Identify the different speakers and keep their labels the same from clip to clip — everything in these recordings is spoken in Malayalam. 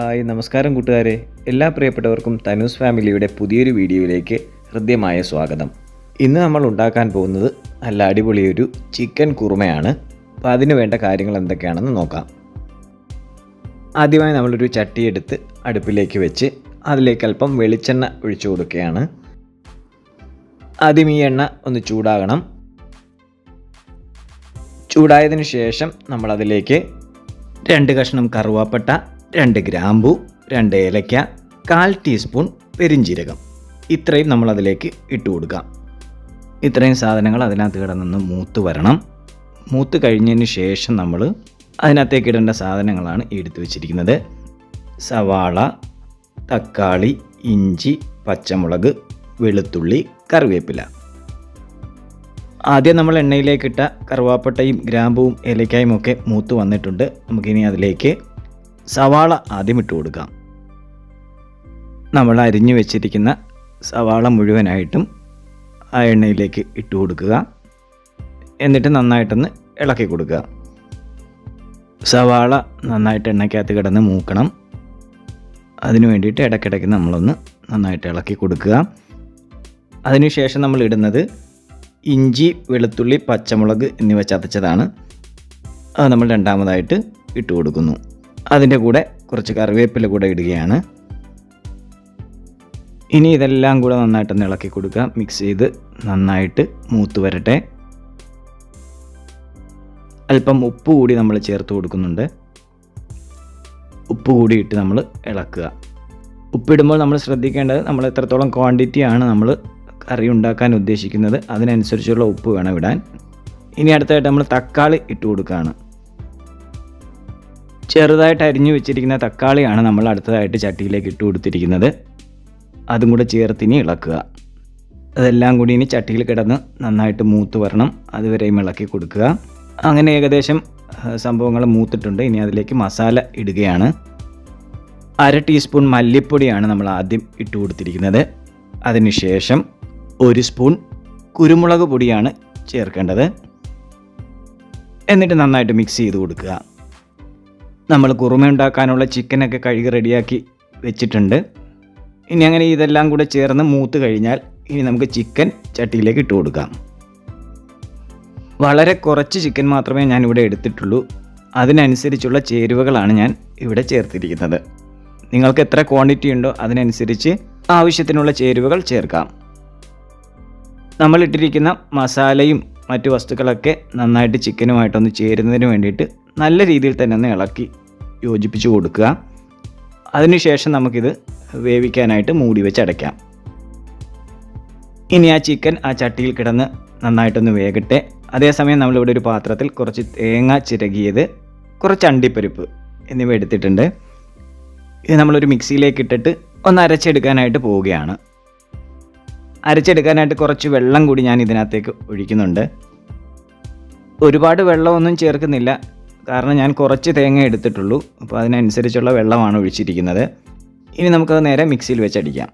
Speaker 1: ഹായ് നമസ്കാരം കൂട്ടുകാരെ. എല്ലാ പ്രിയപ്പെട്ടവർക്കും തനൂസ് ഫാമിലിയുടെ പുതിയൊരു വീഡിയോയിലേക്ക് ഹൃദ്യമായ സ്വാഗതം. ഇന്ന് നമ്മൾ ഉണ്ടാക്കാൻ പോകുന്നത് നല്ല അടിപൊളിയൊരു ചിക്കൻ കുറുമയാണ്. അപ്പോൾ അതിന് വേണ്ട കാര്യങ്ങൾ എന്തൊക്കെയാണെന്ന് നോക്കാം. ആദ്യമായി നമ്മളൊരു ചട്ടിയെടുത്ത് അടുപ്പിലേക്ക് വെച്ച് അതിലേക്ക് അല്പം വെളിച്ചെണ്ണ ഒഴിച്ചു കൊടുക്കുകയാണ്. ആദ്യം ഈ എണ്ണ ഒന്ന് ചൂടാകണം. ചൂടായതിനു ശേഷം നമ്മളതിലേക്ക് രണ്ട് കഷ്ണം കറുവാപ്പട്ട രണ്ട് ഗ്രാമ്പു രണ്ട് ഏലയ്ക്ക കാൽ ടീസ്പൂൺ പെരിഞ്ജീരകം ഇത്രയും നമ്മൾ അതിലേക്ക് ഇട്ട് കൊടുക്കാം ഇത്രയും സാധനങ്ങൾ അതിനകത്ത് കിടന്നൊന്ന് മൂത്ത് വരണം. മൂത്ത് കഴിഞ്ഞതിന് ശേഷം നമ്മൾ അതിനകത്തേക്ക് ഇടേണ്ട സാധനങ്ങളാണ് എടുത്ത് വെച്ചിരിക്കുന്നത്. സവാള തക്കാളി ഇഞ്ചി പച്ചമുളക് വെളുത്തുള്ളി കറിവേപ്പില. ആദ്യം നമ്മൾ എണ്ണയിലേക്കിട്ട കറുവാപ്പട്ടയും ഗ്രാമ്പുവും ഏലക്കായും ഒക്കെ മൂത്ത് വന്നിട്ടുണ്ട്. നമുക്കിനി അതിലേക്ക് സവാള ആദ്യം ഇട്ട് കൊടുക്കാം. നമ്മൾ അരിഞ്ഞു വെച്ചിരിക്കുന്ന സവാള മുഴുവനായിട്ടും ആ എണ്ണയിലേക്ക് ഇട്ട് കൊടുക്കുക. എന്നിട്ട് നന്നായിട്ടൊന്ന് ഇളക്കി കൊടുക്കുക. സവാള നന്നായിട്ട് എണ്ണയ്ക്കകത്ത് കിടന്ന് മൂക്കണം. അതിനു വേണ്ടിയിട്ട് ഇടയ്ക്കിടയ്ക്ക് നമ്മളൊന്ന് നന്നായിട്ട് ഇളക്കി കൊടുക്കുക. അതിനുശേഷം നമ്മൾ ഇടുന്നത് ഇഞ്ചി വെളുത്തുള്ളി പച്ചമുളക് എന്നിവ ചതച്ചതാണ്. അത് നമ്മൾ രണ്ടാമതായിട്ട് ഇട്ട് കൊടുക്കുന്നു. അതിന്റെ കൂടെ കുറച്ച് കറിവേപ്പില കൂടെ ഇടുകയാണ്. ഇനി ഇതെല്ലാം കൂടെ നന്നായിട്ടൊന്ന് ഇളക്കി കൊടുക്കുക. മിക്സ് ചെയ്ത് നന്നായിട്ട് മൂത്ത് വരട്ടെ. അല്പം ഉപ്പ് കൂടി നമ്മൾ ചേർത്ത് കൊടുക്കുന്നുണ്ട്. ഉപ്പ് കൂടി ഇട്ട് നമ്മൾ ഇളക്കുക. ഉപ്പിടുമ്പോൾ നമ്മൾ ശ്രദ്ധിക്കേണ്ടത് നമ്മൾ എത്രത്തോളം ക്വാണ്ടിറ്റി ആണ് നമ്മൾ കറി ഉണ്ടാക്കാൻ ഉദ്ദേശിക്കുന്നത്. അതിനനുസരിച്ചുള്ള ഉപ്പ് വേണം ഇടാൻ. ഇനി അടുത്തായിട്ട് നമ്മൾ തക്കാളി ഇട്ട് കൊടുക്കുകയാണ്. ചെറുതായിട്ട് അരിഞ്ഞു വെച്ചിരിക്കുന്ന തക്കാളിയാണ് നമ്മൾ അടുത്തതായിട്ട് ചട്ടിയിലേക്ക് ഇട്ട് കൊടുത്തിരിക്കുന്നത്. അതും കൂടെ ചേർത്തിനി ഇളക്കുക. അതെല്ലാം കൂടി ഇനി ചട്ടിയിൽ കിടന്ന് നന്നായിട്ട് മൂത്ത് വരണം. അതുവരെയും ഇളക്കി കൊടുക്കുക. അങ്ങനെ ഏകദേശം സംഭവങ്ങൾ മൂത്തിട്ടുണ്ട്. ഇനി അതിലേക്ക് മസാല ഇടുകയാണ്. അര ടീസ്പൂൺ മല്ലിപ്പൊടിയാണ് നമ്മൾ ആദ്യം ഇട്ട് കൊടുത്തിരിക്കുന്നത്. അതിനുശേഷം ഒരു സ്പൂൺ കുരുമുളക് പൊടിയാണ് ചേർക്കേണ്ടത്. എന്നിട്ട് നന്നായിട്ട് മിക്സ് ചെയ്ത് കൊടുക്കുക. നമ്മൾ കുറുമ ഉണ്ടാക്കാനുള്ള ചിക്കനൊക്കെ കഴുകി റെഡിയാക്കി വെച്ചിട്ടുണ്ട്. ഇനി അങ്ങനെ ഇതെല്ലാം കൂടെ ചേർന്ന് മൂത്ത് കഴിഞ്ഞാൽ ഇനി നമുക്ക് ചിക്കൻ ചട്ടിയിലേക്ക് ഇട്ട് കൊടുക്കാം. വളരെ കുറച്ച് ചിക്കൻ മാത്രമേ ഞാൻ ഇവിടെ എടുത്തിട്ടുള്ളൂ. അതിനനുസരിച്ചുള്ള ചേരുവകളാണ് ഞാൻ ഇവിടെ ചേർത്തിരിക്കുന്നത്. നിങ്ങൾക്ക് എത്ര ക്വാണ്ടിറ്റി ഉണ്ടോ അതിനനുസരിച്ച് ആവശ്യത്തിനുള്ള ചേരുവകൾ ചേർക്കാം. നമ്മൾ ഇട്ടിരിക്കുന്ന മസാലയും മറ്റു വസ്തുക്കളൊക്കെ നന്നായിട്ട് ചിക്കനുമായിട്ടൊന്ന് ചേരുന്നതിന് വേണ്ടിയിട്ട് നല്ല രീതിയിൽ തന്നെ ഒന്ന് ഇളക്കി യോജിപ്പിച്ച് കൊടുക്കുക. അതിനുശേഷം നമുക്കിത് വേവിക്കാനായിട്ട് മൂടി വെച്ച് അടയ്ക്കാം. ഇനി ആ ചിക്കൻ ആ ചട്ടിയിൽ കിടന്ന് നന്നായിട്ടൊന്ന് വേകട്ടെ. അതേസമയം നമ്മളിവിടെ ഒരു പാത്രത്തിൽ കുറച്ച് തേങ്ങ ചിരകിയത് കുറച്ച് അണ്ടിപ്പരിപ്പ് എന്നിവ എടുത്തിട്ടുണ്ട്. ഇത് നമ്മളൊരു മിക്സിയിലേക്ക് ഇട്ടിട്ട് ഒന്ന് അരച്ചെടുക്കാനായിട്ട് പോവുകയാണ്. അരച്ചെടുക്കാനായിട്ട് കുറച്ച് വെള്ളം കൂടി ഞാൻ ഇതിനകത്തേക്ക് ഒഴിക്കുന്നുണ്ട്. ഒരുപാട് വെള്ളമൊന്നും ചേർക്കുന്നില്ല. കാരണം ഞാൻ കുറച്ച് തേങ്ങ എടുത്തിട്ടുള്ളൂ. അപ്പോൾ അതിനനുസരിച്ചുള്ള വെള്ളമാണ് ഒഴിച്ചിരിക്കുന്നത്. ഇനി നമുക്കത് നേരെ മിക്സിയിൽ വെച്ചടിക്കാം.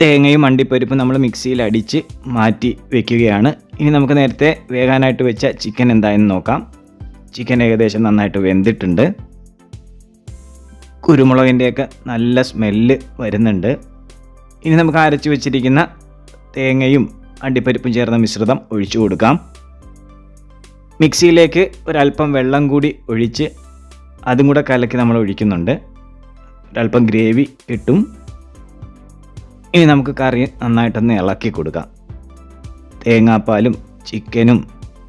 Speaker 1: തേങ്ങയും അണ്ടിപ്പരിപ്പും നമ്മൾ മിക്സിയിൽ അടിച്ച് മാറ്റി വെക്കുകയാണ്. ഇനി നമുക്ക് നേരത്തെ വേകാനായിട്ട് വെച്ച ചിക്കൻ എന്തായെന്ന് നോക്കാം. ചിക്കൻ ഏകദേശം നന്നായിട്ട് വെന്തിട്ടുണ്ട്. കുരുമുളകിന്റെയൊക്കെ നല്ല സ്മെല്ല് വരുന്നുണ്ട്. ഇനി നമുക്ക് അരച്ച് വെച്ചിരിക്കുന്ന തേങ്ങയും അണ്ടിപ്പരിപ്പും ചേർന്ന മിശ്രിതം ഒഴിച്ചു കൊടുക്കാം. മിക്സിയിലേക്ക് ഒരല്പം വെള്ളം കൂടി ഒഴിച്ച് അതും കൂടെ കലക്കി നമ്മൾ ഒഴിക്കുന്നുണ്ട്. ഒരല്പം ഗ്രേവി കിട്ടും ഇനി നമുക്ക് കറി നന്നായിട്ടൊന്ന് ഇളക്കി കൊടുക്കാം. തേങ്ങാപ്പാലും ചിക്കനും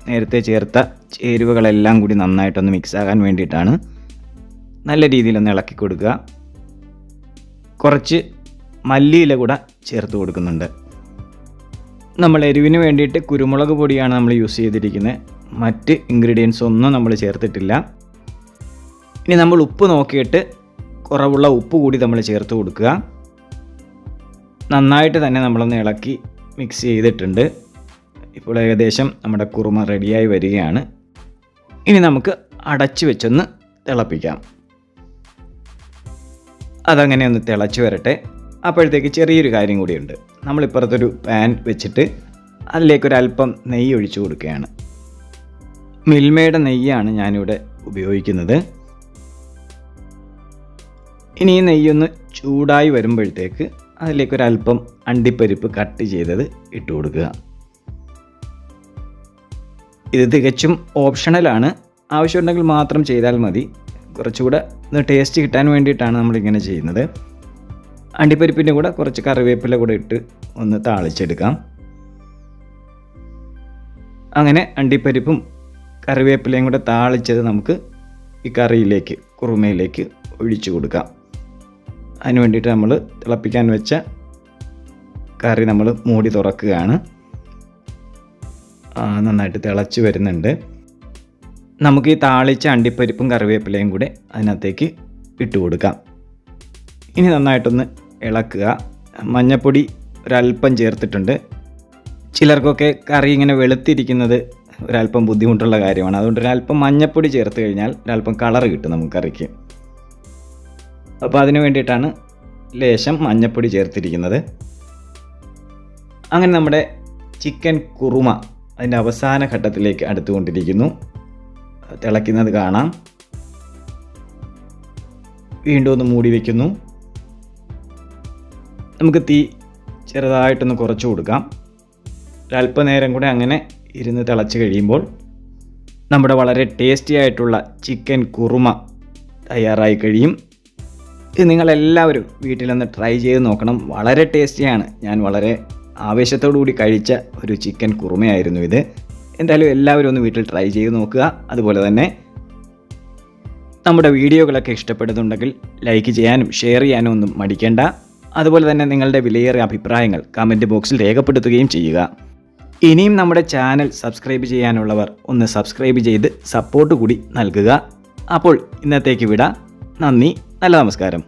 Speaker 1: നേരത്തെ ചേർത്ത ചേരുവകളെല്ലാം കൂടി നന്നായിട്ടൊന്ന് മിക്സാകാൻ വേണ്ടിയിട്ടാണ് നല്ല രീതിയിലൊന്ന് ഇളക്കി കൊടുക്കുക. കുറച്ച് മല്ലിയില കൂടെ ചേർത്ത് കൊടുക്കുന്നുണ്ട്. നമ്മൾ എരിവിന് വേണ്ടിയിട്ട് കുരുമുളക് പൊടിയാണ് നമ്മൾ യൂസ് ചെയ്തിരിക്കുന്നത്. മറ്റ് ഇൻഗ്രീഡിയൻസ് ഒന്നും നമ്മൾ ചേർത്തിട്ടില്ല. ഇനി നമ്മൾ ഉപ്പ് നോക്കിയിട്ട് കുറവുള്ള ഉപ്പ് കൂടി നമ്മൾ ചേർത്ത് കൊടുക്കുക. നന്നായിട്ട് തന്നെ നമ്മളൊന്ന് ഇളക്കി മിക്സ് ചെയ്തിട്ടുണ്ട്. ഇപ്പോൾ ഏകദേശം നമ്മുടെ കുറുമ റെഡിയായി വരികയാണ്. ഇനി നമുക്ക് അടച്ചു വെച്ചൊന്ന് തിളപ്പിക്കാം. അതങ്ങനെ ഒന്ന് തിളച്ച് വരട്ടെ. അപ്പോഴത്തേക്ക് ചെറിയൊരു കാര്യം കൂടിയുണ്ട്. നമ്മളിപ്പുറത്തൊരു പാൻ വെച്ചിട്ട് അതിലേക്കൊരല്പം നെയ്യ് ഒഴിച്ചു കൊടുക്കുകയാണ്. മിൽമയുടെ നെയ്യാണ് ഞാനിവിടെ ഉപയോഗിക്കുന്നത്. ഇനി ഈ നെയ്യൊന്ന് ചൂടായി വരുമ്പോഴത്തേക്ക് അതിലേക്കൊരല്പം അണ്ടിപ്പരിപ്പ് കട്ട് ചെയ്തത് ഇട്ട് കൊടുക്കുക. ഇത് തികച്ചും ഓപ്ഷണലാണ്. ആവശ്യമുണ്ടെങ്കിൽ മാത്രം ചെയ്താൽ മതി. കുറച്ചുകൂടെ ഒന്ന് ടേസ്റ്റ് കിട്ടാൻ വേണ്ടിയിട്ടാണ് നമ്മളിങ്ങനെ ചെയ്യുന്നത്. അണ്ടിപ്പരിപ്പിന്റെ കൂടെ കുറച്ച് കറിവേപ്പില കൂടെ ഇട്ട് ഒന്ന് താളിച്ചെടുക്കാം. അങ്ങനെ അണ്ടിപ്പരിപ്പും കറിവേപ്പിലയും കൂടെ താളിച്ചത് നമുക്ക് ഈ കറിയിലേക്ക് കുറുമയിലേക്ക് ഒഴിച്ചു കൊടുക്കാം. അതിന് വേണ്ടിയിട്ട് നമ്മൾ തിളപ്പിക്കാൻ വെച്ച കറി നമ്മൾ മൂടി തുറക്കുകയാണ്. നന്നായിട്ട് തിളച്ച് വരുന്നുണ്ട്. നമുക്ക് ഈ താളിച്ച അണ്ടിപ്പരിപ്പും കറിവേപ്പിലയും കൂടെ അതിനകത്തേക്ക് ഇട്ട് കൊടുക്കാം. ഇനി നന്നായിട്ടൊന്ന് ഇളക്കുക. മഞ്ഞപ്പൊടി ഒരല്പം ചേർത്തിട്ടുണ്ട്. ചിലർക്കൊക്കെ കറി ഇങ്ങനെ വെളുത്തിരിക്കുന്നത് ഒരല്പം ബുദ്ധിമുട്ടുള്ള കാര്യമാണ്. അതുകൊണ്ട് ഒരല്പം മഞ്ഞപ്പൊടി ചേർത്ത് കഴിഞ്ഞാൽ ഒരല്പം കളർ കിട്ടും നമുക്ക് കറിക്ക് അപ്പോൾ അതിന് വേണ്ടിയിട്ടാണ് ലേശം മഞ്ഞപ്പൊടി ചേർത്തിരിക്കുന്നത്. അങ്ങനെ നമ്മുടെ ചിക്കൻ കുറുമ അതിന്റെ അവസാന ഘട്ടത്തിലേക്ക് അടുത്തുകൊണ്ടിരിക്കുന്നു. തിളയ്ക്കുന്നത് കാണാം. വീണ്ടും ഒന്ന് മൂടി വയ്ക്കുന്നു നമുക്ക് തീ ചെറുതായിട്ടൊന്ന് കുറച്ച് കൊടുക്കാം. ഒരല്പനേരം കൂടെ അങ്ങനെ ഇരുന്ന് തിളച്ച് കഴിയുമ്പോൾ നമ്മുടെ വളരെ ടേസ്റ്റി ആയിട്ടുള്ള ചിക്കൻ കുറുമ തയ്യാറായി കഴിയും. ഇത് നിങ്ങളെല്ലാവരും വീട്ടിലൊന്ന് ട്രൈ ചെയ്ത് നോക്കണം. വളരെ ടേസ്റ്റിയാണ് ഞാൻ വളരെ ആവേശത്തോടു കൂടി കഴിച്ച ഒരു ചിക്കൻ കുറുമയായിരുന്നു ഇത്. എന്തായാലും എല്ലാവരും ഒന്ന് വീട്ടിൽ ട്രൈ ചെയ്ത് നോക്കുക. അതുപോലെ തന്നെ നമ്മുടെ വീഡിയോകളൊക്കെ ഇഷ്ടപ്പെടുന്നുണ്ടെങ്കിൽ ലൈക്ക് ചെയ്യാനും ഷെയർ ചെയ്യാനും ഒന്നും മടിക്കേണ്ട. അതുപോലെ തന്നെ നിങ്ങളുടെ വിലയേറിയ അഭിപ്രായങ്ങൾ കമന്റ് ബോക്സിൽ രേഖപ്പെടുത്തുകയും ചെയ്യുക. ഇനിയും നമ്മുടെ ചാനൽ സബ്സ്ക്രൈബ് ചെയ്യാനുള്ളവർ ഒന്ന് സബ്സ്ക്രൈബ് ചെയ്ത് സപ്പോർട്ട് കൂടി നൽകുക. അപ്പോൾ ഇന്നത്തേക്ക് വിട. നന്ദി. നല്ല നമസ്കാരം.